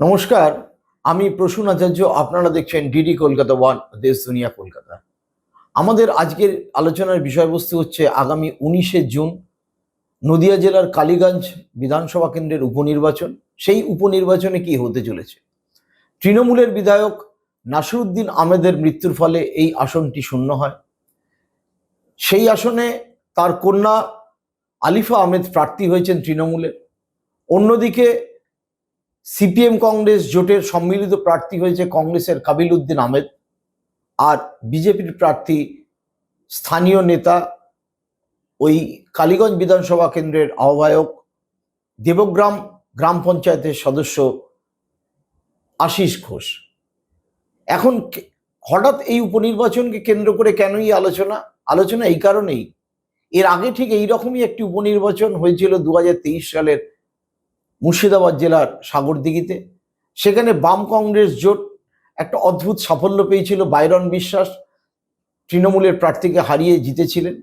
নমস্কার, আমি প্রসূন আচার্য, আপনারা দেখছেন ডিডি কলকাতা ওয়ান, দেশ, দুনিয়া, কলকাতা। আমাদের আজকের আলোচনার বিষয়বস্তু হচ্ছে আগামী উনিশে জুন, নদিয়া জেলার কালীগঞ্জ বিধানসভা কেন্দ্রের উপনির্বাচন। সেই উপনির্বাচনে কি হতে চলেছে? তৃণমূলের বিধায়ক নাসিরুদ্দিন আহমেদের মৃত্যুর ফলে এই আসনটি শূন্য হয়। সেই আসনে তার কন্যা আলিফা আহমেদ প্রার্থী হয়েছেন তৃণমূলের। অন্যদিকে সিপিএম কংগ্রেস জোটের সম্মিলিত প্রার্থী হয়েছে কংগ্রেসের কাবিল উদ্দিন আহমেদ। আর বিজেপির প্রার্থী স্থানীয় নেতা ওই কালীগঞ্জ বিধানসভা কেন্দ্রের আহ্বায়ক দেবগ্রাম গ্রাম পঞ্চায়েতের সদস্য আশিস ঘোষ। এখন হঠাৎ এই উপনির্বাচনকে কেন্দ্র করে কেনই আলোচনা? আলোচনা এই কারণেই। এর আগে ঠিক এইরকমই একটি উপনির্বাচন হয়েছিল দু হাজার তেইশ সালের মুর্শিদাবাদ জেলার সাগরদিঘিতে। সেখানে বাম কংগ্রেস জোট একটা অদ্ভুত সাফল্য পেয়েছিল, বাইরন বিশ্বাস তৃণমূলের প্রার্থীকে হারিয়ে জিতেছিলেন।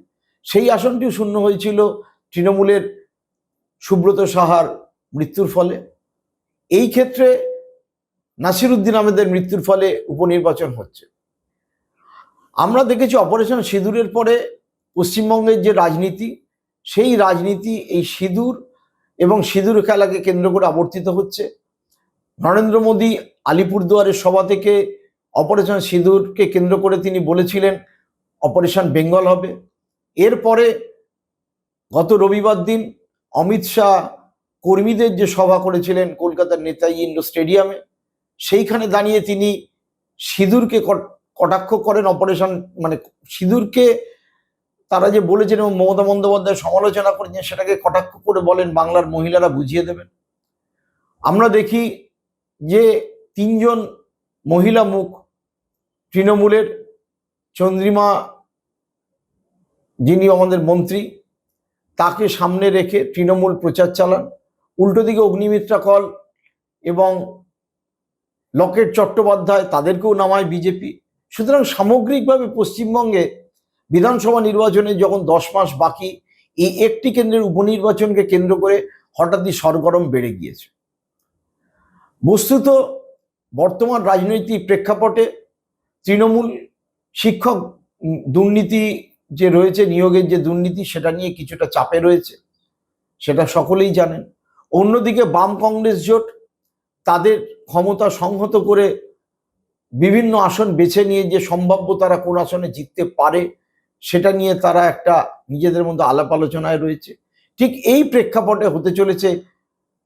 সেই আসনটিও শূন্য হয়েছিল তৃণমূলের সুব্রত সাহার মৃত্যুর ফলে। এই ক্ষেত্রে নাসিরুদ্দিন আহমেদের মৃত্যুর ফলে উপনির্বাচন হচ্ছে। আমরা দেখেছি অপারেশন সিঁদুরের পরে পশ্চিমবঙ্গের যে রাজনীতি, সেই রাজনীতি, এই সিঁদুর এবং সিঁদুর খেলাকে কেন্দ্র করে আবর্তিত হচ্ছে। নরেন্দ্র মোদী আলিপুরদুয়ারের সভা থেকে অপারেশন সিঁদুরকে কেন্দ্র করে তিনি বলেছিলেন, অপারেশন বেঙ্গল হবে। এরপরে গত রবিবার দিন অমিত শাহ কর্মীদের যে সভা করেছিলেন কলকাতার নেতাজি ইন্ডো স্টেডিয়ামে, সেইখানে দাঁড়িয়ে তিনি সিঁদুরকে কট- কটাক্ষ করেন অপারেশন মানে সিঁদুরকে তারা যে বলেছেন এবং মমতা বন্দ্যোপাধ্যায় সমালোচনা করেছেন, সেটাকে কটাক্ষ করে বলেন, বাংলার মহিলারা বুঝিয়ে দেবেন। আমরা দেখি যে তিনজন মহিলা মুখ, তৃণমূলের চন্দ্রিমা যিনি আমাদের মন্ত্রী, তাকে সামনে রেখে তৃণমূল প্রচার চালান। উল্টো দিকে অগ্নিমিত্রা কল এবং লকেট চট্টোপাধ্যায়, তাদেরকেও নামায় বিজেপি। সুতরাং সামগ্রিকভাবে পশ্চিমবঙ্গে বিধানসভা নির্বাচনে যখন দশ মাস বাকি, এই একটি কেন্দ্রের উপনির্বাচনকে কেন্দ্র করে হঠাৎই সরগরম বেড়ে গিয়েছে। বস্তুত বর্তমান রাজনৈতিক প্রেক্ষাপটে তৃণমূল শিক্ষক দুর্নীতি যে রয়েছে, নিয়োগের যে দুর্নীতি, সেটা নিয়ে কিছুটা চাপে রয়েছে, সেটা সকলেই জানেন। অন্যদিকে বাম কংগ্রেস জোট তাদের ক্ষমতা সংহত করে বিভিন্ন আসন বেছে নিয়ে যে সম্ভাব্য তারা কোন আসনে জিততে পারে সেটা নিয়ে তারা একটা নিজেদের মধ্যে আলাপ আলোচনায় রয়েছে। ঠিক এই প্রেক্ষাপটে হতে চলেছে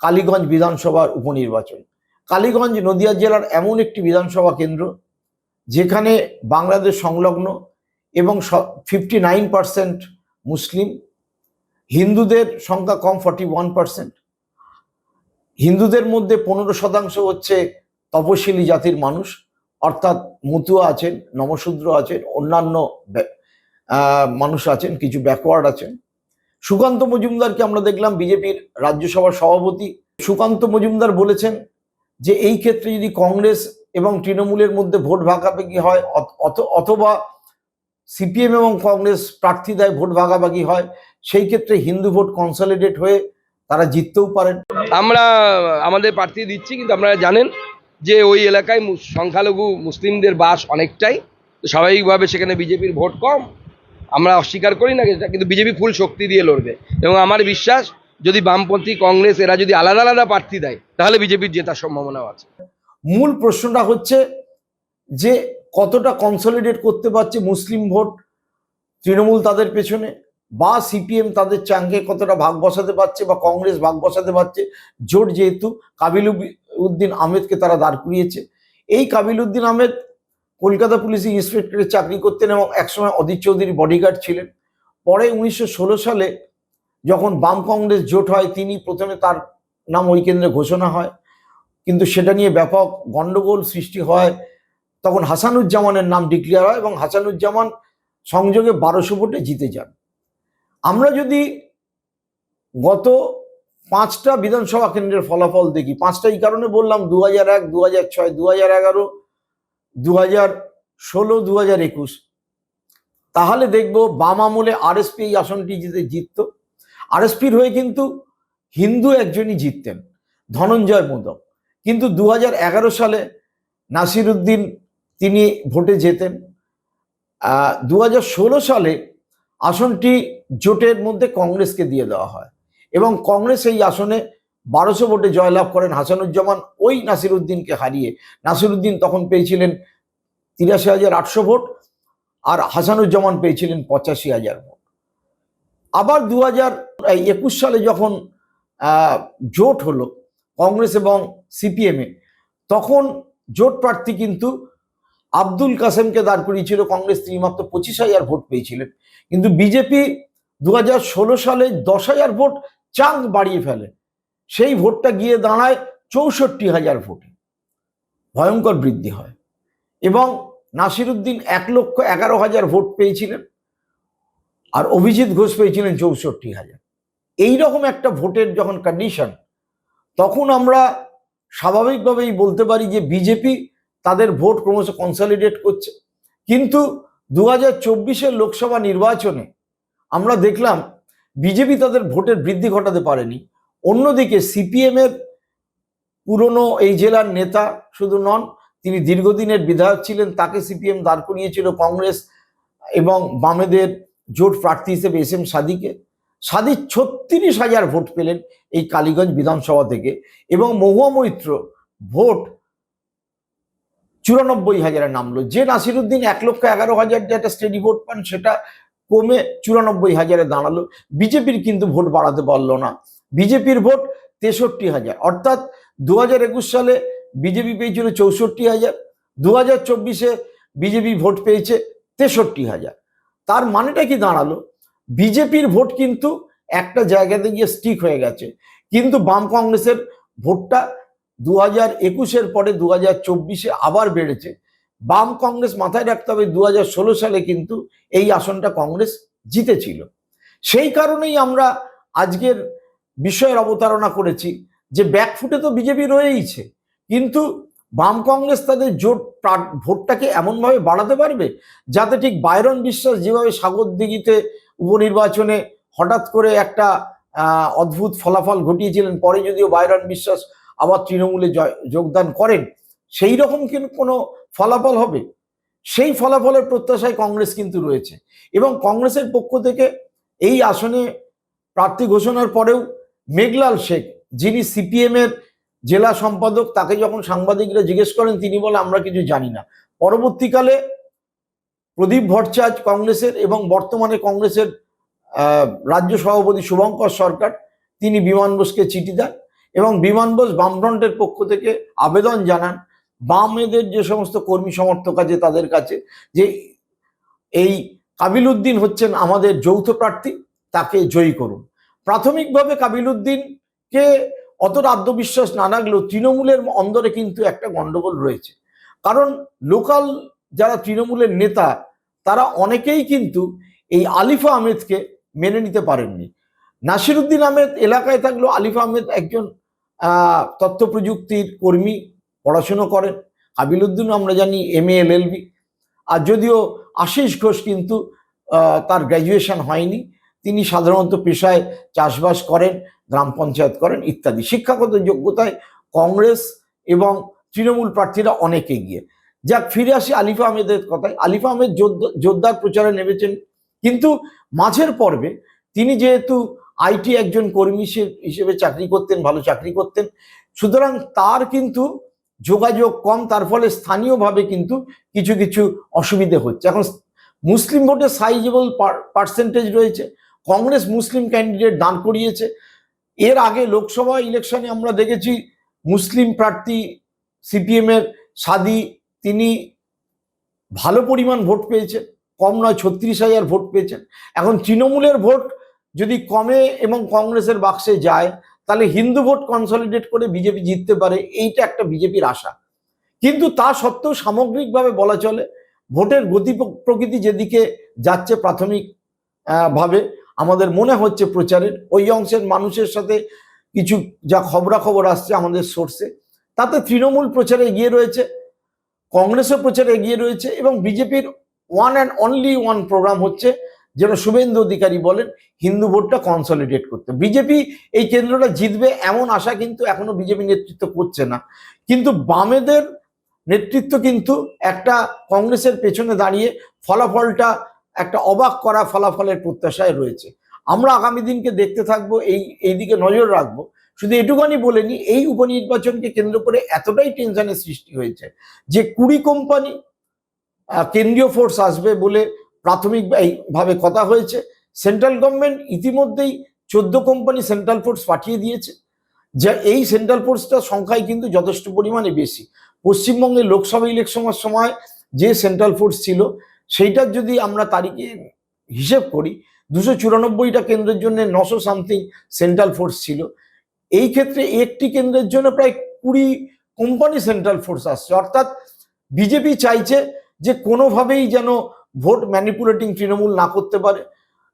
কালীগঞ্জ বিধানসভার উপনির্বাচন। কালীগঞ্জ নদিয়া জেলার এমন একটি বিধানসভা কেন্দ্র যেখানে বাংলাদেশ সংলগ্ন এবং ফিফটি নাইন মুসলিম। হিন্দুদের সংখ্যা কম ফর্টি ওয়ান হিন্দুদের মধ্যে পনেরো শতাংশ হচ্ছে তপশিলি জাতির মানুষ। অর্থাৎ মতুয়া আছেন, নমশূদ্র আছেন, অন্যান্য মানুষ আছেন, কিছু ব্যাকওয়ার্ড আছেন। সুকান্ত মজুমদারকে আমরা দেখলাম বিজেপির রাজ্যসভার সভাপতি। সুকান্ত মজুমদার বলেছেন যে, এই ক্ষেত্রে যদি কংগ্রেস এবং তৃণমূলের মধ্যে ভোট ভাগাভাগি হয়, অথ- অথ- অথবা সিপিএম এবং কংগ্রেস প্রার্থী দেয় ভোট ভাগাভাগি হয়, সেই ক্ষেত্রে হিন্দু ভোট কনসলিডেট হয়ে তারা জিততেও পারেন। আমরা আমাদের প্রার্থী দিচ্ছি, কিন্তু আপনারা জানেন যে, ওই এলাকায় সংখ্যালঘু মুসলিমদের বাস অনেকটাই। স্বাভাবিকভাবে সেখানে বিজেপির ভোট কম। আমরা অস্বীকার করি না, কিন্তু বিজেপি ফুল শক্তি দিয়ে লড়বে। এবং আমার বিশ্বাস, যদি বামপন্থী, কংগ্রেস, এরা যদি আলাদা আলাদা প্রার্থী দেয়, তাহলে বিজেপির জেতার সম্ভাবনাও আছে। মূল প্রশ্নটা হচ্ছে যে, কতটা কনসলিডেট করতে পারছে মুসলিম ভোট? তৃণমূল তাদের পেছনে বা সিপিএম তাদের চাঙ্গে কতটা ভাগ বসাতে পারছে বা কংগ্রেস ভাগ বসাতে পারছে? জোট যেহেতু কাবিল উদ্দিন আহমেদকে তারা দাঁড় করিয়েছে। এই কাবিল উদ্দিন আহমেদ কলকাতা পুলিশে ইন্সপেক্টরে চাকরি করতেন এবং একসময় অদিত চৌধুরী বডিগার্ড ছিলেন। পরে উনিশশো ষোলো সালে যখন বাম কংগ্রেস জোট হয়, তিনি প্রথমে তার নাম ওই কেন্দ্রে ঘোষণা হয়। কিন্তু সেটা নিয়ে ব্যাপক গন্ডগোল সৃষ্টি হয়। তখন হাসানুজ্জামানের নাম ডিক্লেয়ার হয় এবং হাসানুজ্জামান সংযোগে বারোশো ভোটে জিতে যান। আমরা যদি গত পাঁচটা বিধানসভা কেন্দ্রের ফলাফল দেখি, পাঁচটা এই কারণে বললাম দু হাজার এক দু হাজার ছয় দু হাজার এগারো দু হাজার ষোলো দু হাজার একুশ। তাহলে দেখব বাম আমলে আরএসপি এই আসনটি জিতে জিতত। আরএসপির হয়ে কিন্তু হিন্দু একজনই জিততেন, ধনঞ্জয় মোদক। কিন্তু দু হাজার এগারো সালে নাসিরুদ্দিন তিনি ভোটে যেতেন দু হাজার ষোলো সালে আসনটি জোটের মধ্যে কংগ্রেসকে দিয়ে দেওয়া হয় এবং কংগ্রেস এই আসনে বারোশো ভোটে জয়লাভ করেন হাসানুজ্জামান। ওই নাসিরুদ্দিনকে হারিয়ে নাসিরুদ্দিন তখন পেয়েছিলেন তিরাশি হাজার আটশো ভোট আর হাসানুজ্জামান পেয়েছিলেন পঁচাশি হাজার ভোট। আবার দু হাজার একুশ সালে যখন জোট হলো কংগ্রেস এবং সিপিএমে তখন জোট প্রার্থী কিন্তু আব্দুল কাসেমকে দাঁড় করিয়েছিল। কংগ্রেস তিনি মাত্র পঁচিশ হাজার ভোট পেয়েছিলেন। কিন্তু বিজেপি দু হাজার ষোলো সালে দশ হাজার ভোট চাঁদ বাড়িয়ে ফেলে সেই ভোটটা গিয়ে দাঁড়ায় চৌষট্টি হাজার ভোটে। ভয়ঙ্কর বৃদ্ধি হয়। এবং নাসিরুদ্দিন এক লক্ষ এগারো হাজার ভোট পেয়েছিলেন আর অভিজিৎ ঘোষ পেয়েছিলেন চৌষট্টি হাজার। এইরকম একটা ভোটের যখন কন্ডিশন তখন আমরা স্বাভাবিকভাবেই বলতে পারি যে বিজেপি তাদের ভোট ক্রমশ কনসলিডেট করছে। কিন্তু দু হাজার লোকসভা নির্বাচনে আমরা দেখলাম বিজেপি তাদের ভোটের বৃদ্ধি ঘটাতে পারেনি। অন্যদিকে সিপিএম এর পুরনো এই জেলার নেতা শুধু নন, তিনি দীর্ঘদিনের বিধায়ক ছিলেন, তাকে সিপিএম দাঁড় করিয়েছিল কংগ্রেস এবং বামেদের জোট প্রার্থী হিসেবে এস এম সাদিকে। সাদি ছত্রিশ হাজার ভোট পেলেন এই কালীগঞ্জ বিধানসভা থেকে এবং মহুয়া মৈত্র ভোট চুরানব্বই হাজারে নামলো। যে নাসিরুদ্দিন এক লক্ষ এগারো হাজার যে একটা স্টেডি ভোট পান, সেটা কমে চুরানব্বই হাজারে দাঁড়াল। বিজেপির কিন্তু ভোট বাড়াতে পারল না। বিজেপির ভোট তেষট্টি হাজার। অর্থাৎ দু হাজার একুশ সালে বিজেপি পেয়েছিল চৌষট্টি হাজার দু হাজার চব্বিশে বিজেপি ভোট পেয়েছে তেষট্টি হাজার। তার মানেটা কি দাঁড়াল? বিজেপির ভোট কিন্তু একটা জায়গাতে গিয়ে স্টিক হয়ে গেছে। কিন্তু বাম কংগ্রেসের ভোটটা দু হাজার একুশের পরে দু হাজার চব্বিশে আবার বেড়েছে। বাম কংগ্রেস মাথায় রাখতে হবে দু হাজার ষোলো সালে কিন্তু এই আসনটা কংগ্রেস জিতেছিল। সেই কারণেই আমরা আজকের বিষয়ের অবতারণা করেছি যে ব্যাকফুটে তো বিজেপি রয়েইছে কিন্তু বাম কংগ্রেস তাদের জোট ভোটটাকে এমনভাবে বাড়াতে পারবে যাতে ঠিক বাইরন বিশ্বাস যেভাবে সাগর দিঘিতে উপনির্বাচনে হঠাৎ করে একটা অদ্ভুত ফলাফল ঘটিয়েছিলেন, পরে যদিও বাইরন বিশ্বাস আবার তৃণমূলে যোগদান করেন, সেই রকম কিন্তু কোনো ফলাফল হবে? সেই ফলাফলের প্রত্যাশায় কংগ্রেস কিন্তু রয়েছে। এবং কংগ্রেসের পক্ষ থেকে এই আসনে প্রার্থী ঘোষণার পরেও মেঘলাল শেখ, যিনি সিপিএম এর জেলা সম্পাদক, তাকে যখন সাংবাদিকরা জিজ্ঞেস করেন, তিনি বলে আমরা কিছু জানি না। পরবর্তীকালে প্রদীপ ভট্টাচার্য কংগ্রেসের এবং বর্তমানে কংগ্রেসের রাজ্য সভাপতি শুভঙ্কর সরকার, তিনি বিমান বোসকে চিঠি দেন এবং বিমান বোস বামফ্রন্টের পক্ষ থেকে আবেদন জানান, বামেদের যে সমস্ত কর্মী সমর্থক আছে তাদের কাছে, যে এই কাবিল উদ্দিন হচ্ছেন আমাদের যৌথ প্রার্থী, তাকে জয়ী করুন। প্রাথমিকভাবে কাবিল উদ্দিনকে অতটা আত্মবিশ্বাস না রাখলেও তৃণমূলের অন্দরে কিন্তু একটা গন্ডগোল রয়েছে। কারণ লোকাল যারা তৃণমূলের নেতা, তারা অনেকেই কিন্তু এই আলিফা আহমেদকে মেনে নিতে পারেননি। নাসিরুদ্দিন আহমেদ এলাকায় থাকলেও আলিফা আহমেদ একজন তথ্য প্রযুক্তির কর্মী, পড়াশুনো করেন। কাবিলুদ্দিন আমরা জানি এম এ, এল আর যদিও আশিস ঘোষ কিন্তু তার গ্র্যাজুয়েশন হয়নি। তিনি সাধারণত পেশায় চাষবাস করেন, গ্রাম পঞ্চায়েত করেন ইত্যাদি। শিক্ষাগত যোগ্যতায় কংগ্রেস এবং তৃণমূল প্রার্থীরা অনেক এগিয়ে যাক, ফিরে আসি আলিফা আহমেদের কথায়। আলিফা আহমেদ জোরদ- জোরদার প্রচারে নেমেছেন। কিন্তু মাঝের পর্বে তিনি যেহেতু আইটি একজন কর্মী হিসেবে চাকরি করতেন, ভালো চাকরি করতেন, সুতরাং তার কিন্তু যোগাযোগ কম, তার ফলে স্থানীয়ভাবে কিন্তু কিছু কিছু অসুবিধে হচ্ছে। এখন মুসলিম ভোটে সাইজেবল পার্সেন্টেজ রয়েছে। কংগ্রেস মুসলিম ক্যান্ডিডেট দান করিয়েছে। এর আগে লোকসভা ইলেকশনে আমরা দেখেছি মুসলিম প্রার্থী সিপিএম এর সাদি, তিনি ভালো পরিমাণ ভোট পেয়েছেন, কম নয় ছত্রিশ হাজার ভোট পেয়েছেন। এখন তৃণমূলের ভোট যদি কমে এবং কংগ্রেসের বাক্সে যায়, তাহলে হিন্দু ভোট কনসলিডেট করে বিজেপি জিততে পারে, এইটা একটা বিজেপির আশা। কিন্তু তা সত্ত্বেও সামগ্রিকভাবে বলা চলে, ভোটের গতি প্রকৃতি যেদিকে যাচ্ছে প্রাথমিক ভাবে আমাদের মনে হচ্ছে প্রচারের। ওই অংশের মানুষের সাথে কিছু যা খবরাখবর আসছে আমাদের সোর্সে তাতে তৃণমূল প্রচারে এগিয়ে রয়েছে, কংগ্রেসও প্রচারে এগিয়ে রয়েছে এবং বিজেপির one and only one program হচ্ছে যেন শুভেন্দু অধিকারী বলেন, হিন্দু ভোটটা কনসলিডেট করতে। বিজেপি এই কেন্দ্রটা জিতবে এমন আশা কিন্তু এখনও বিজেপি নেতৃত্ব করছে না। কিন্তু বামেদের নেতৃত্ব কিন্তু একটা কংগ্রেসের পেছনে দাঁড়িয়ে ফলাফলটা একটা অবাক করা ফলাফলের প্রত্যাশায় রয়েছে। আমরা আগামী দিনকে দেখতে থাকব, এই এই দিকে নজর রাখব। শুধু এটুখানি বলেনি এই উপনির্বাচনকে কেন্দ্র করে এতটাই টেনশনের সৃষ্টি হয়েছে যে কুড়ি কোম্পানি কেন্দ্রীয় ফোর্স আসবে বলে প্রাথমিক ভাবে কথা হয়েছে। সেন্ট্রাল গভর্নমেন্ট ইতিমধ্যেই চোদ্দ কোম্পানি সেন্ট্রাল ফোর্স পাঠিয়ে দিয়েছে। যা, এই সেন্ট্রাল ফোর্সটার সংখ্যায় কিন্তু যথেষ্ট পরিমাণে বেশি। পশ্চিমবঙ্গে লোকসভা ইলেকশনের সময় যে সেন্ট্রাল ফোর্স ছিল সেইটার যদি আমরা তারিখে হিসেব করি, দুশো চুরানব্বইটা কেন্দ্রের জন্য নশো সামথিং সেন্ট্রাল ফোর্স ছিল। এই ক্ষেত্রে একটি কেন্দ্রের জন্য প্রায় কুড়ি কোম্পানি সেন্ট্রাল ফোর্স আসছে। অর্থাৎ বিজেপি চাইছে যে কোনোভাবেই যেন ভোট ম্যানিপুলেটিং তৃণমূল না করতে পারে।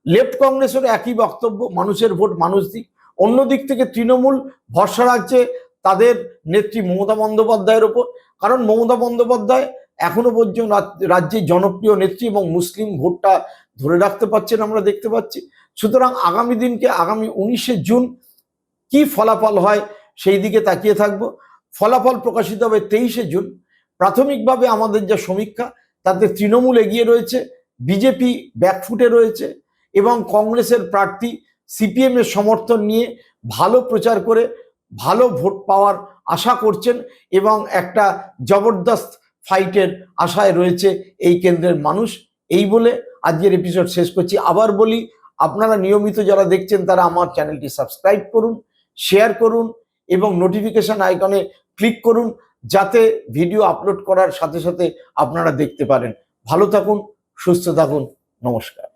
লেফট কংগ্রেসের একই বক্তব্য, মানুষের ভোট মানুষ দিক। অন্য দিক থেকে তৃণমূল ভরসা রাখছে তাদের নেত্রী মমতা বন্দ্যোপাধ্যায়ের ওপর। কারণ মমতা বন্দ্যোপাধ্যায় এখনও পর্যন্ত রাজ্যে জনপ্রিয় নেত্রী এবং মুসলিম ভোটটা ধরে রাখতে পারছেন আমরা দেখতে পাচ্ছি। সুতরাং আগামী দিনকে, আগামী উনিশে জুন কি ফলাফল হয় সেই দিকে তাকিয়ে থাকব। ফলাফল প্রকাশিত হবে তেইশে জুন। প্রাথমিকভাবে আমাদের যা সমীক্ষা, তাতে তৃণমূল এগিয়ে রয়েছে, বিজেপি ব্যাকফুটে রয়েছে এবং কংগ্রেসের প্রার্থী সিপিএম এর সমর্থন নিয়ে ভালো প্রচার করে ভালো ভোট পাওয়ার আশা করছেন এবং একটা জবরদস্ত ফাইটের আশায় রয়েছে এই কেন্দ্রের মানুষ। এই বলে আজকের এপিসোড শেষ করছি। আবার বলি, আপনারা নিয়মিত যারা দেখছেন তারা আমার চ্যানেলটি সাবস্ক্রাইব করুন শেয়ার করুন এবং নোটিফিকেশান আইকনে ক্লিক করুন যাতে ভিডিও আপলোড করার সাথে সাথে আপনারা দেখতে পারেন। ভালো থাকুন, সুস্থ থাকুন। নমস্কার।